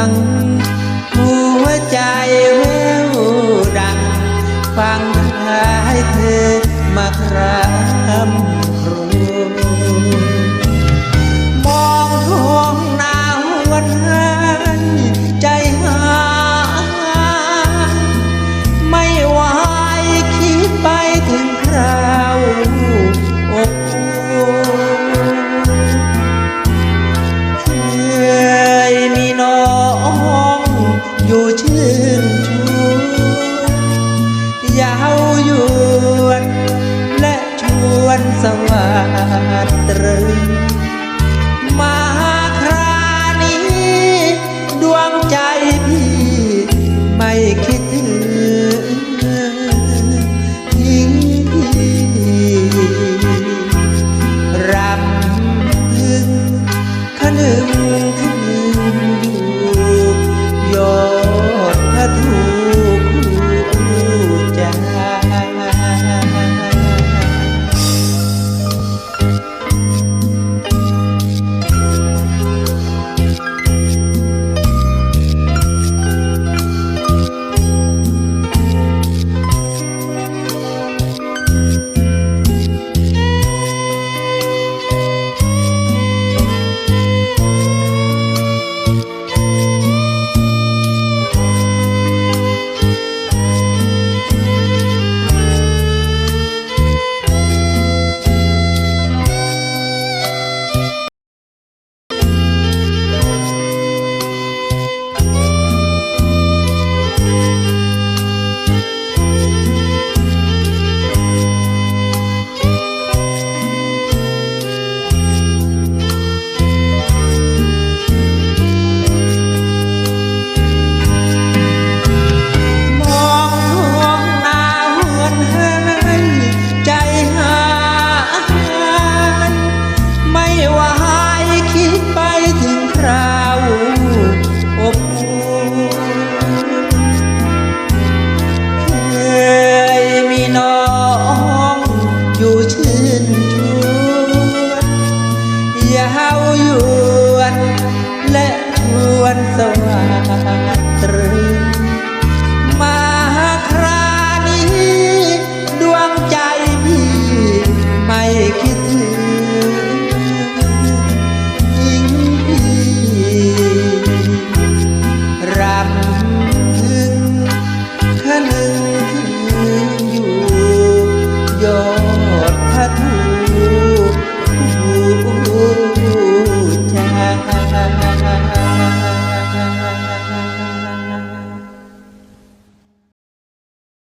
ัง หัวใจแววดัง ฟังท้าเธอมาครามครู สวัสดิ์ so high.